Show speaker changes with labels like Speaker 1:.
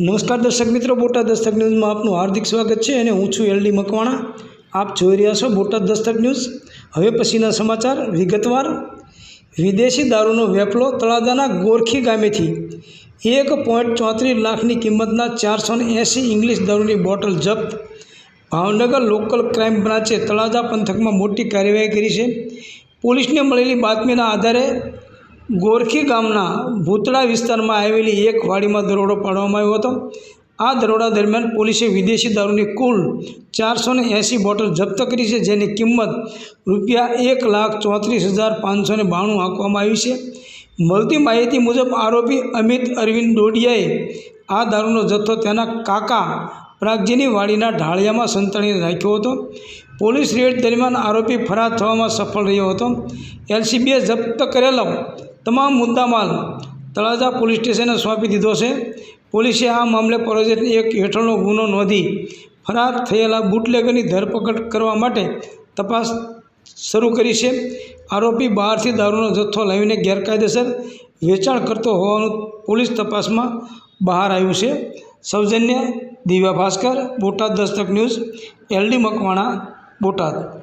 Speaker 1: નમસ્કાર દર્શક મિત્રો, બોટાદ દસ્તક ન્યૂઝમાં આપનું હાર્દિક સ્વાગત છે અને હું છું એલડી મકવાણા. આપ જોઈ રહ્યા છો બોટાદ દસ્તક ન્યૂઝ. હવે પછીના સમાચાર વિગતવાર. વિદેશી દારૂનો વેપલો તળાજાના ગોરખી ગામેથી એક પોઈન્ટ ચોત્રીસ લાખની કિંમતના ચારસો એંસી ઇંગ્લિશ દારૂની બોટલ જપ્ત. ભાવનગર લોકલ ક્રાઇમ બ્રાન્ચે તળાજા પંથકમાં મોટી કાર્યવાહી કરી છે. પોલીસને મળેલી બાતમીના આધારે ગોરખી ગામના ભૂતળા વિસ્તારમાં આવેલી એક વાડીમાં દરોડો પાડવામાં આવ્યો હતો. આ દરોડા દરમિયાન પોલીસે વિદેશી દારૂની કુલ ચારસો ને એંસી બોટલ જપ્ત કરી છે, જેની કિંમત રૂપિયા એક લાખ ચોત્રીસ હજાર પાંચસો ને બાણું આંકવામાં આવી છે. મળતી માહિતી મુજબ આરોપી અમિત અરવિંદ ડોડિયાએ આ દારૂનો જથ્થો તેના કાકા પ્રાગજીની વાડીના ઢાળિયામાં સંતાડીને રાખ્યો હતો. પોલીસ રેડ દરમિયાન આરોપી ફરાર થવામાં સફળ રહ્યો હતો. એલસીબીએ જપ્ત કરેલો તમામ મુદ્દામાલ તળાજા પોલીસ સ્ટેશને સોંપી દીધો છે. પોલીસે આ મામલે ફરજિયાત એક હેઠળનો ગુનો નોંધી ફરાર થયેલા બુટલેગરની ધરપકડ કરવા માટે તપાસ શરૂ કરી છે. આરોપી બહારથી દારૂનો જથ્થો લાવીને ગેરકાયદેસર વેચાણ કરતો હોવાનું પોલીસ તપાસમાં બહાર આવ્યું છે. સૌજન્ય દિવ્યા ભાસ્કર, બોટાદ દસ્તક ન્યૂઝ, એલડી મકવાણા, બોટાદ.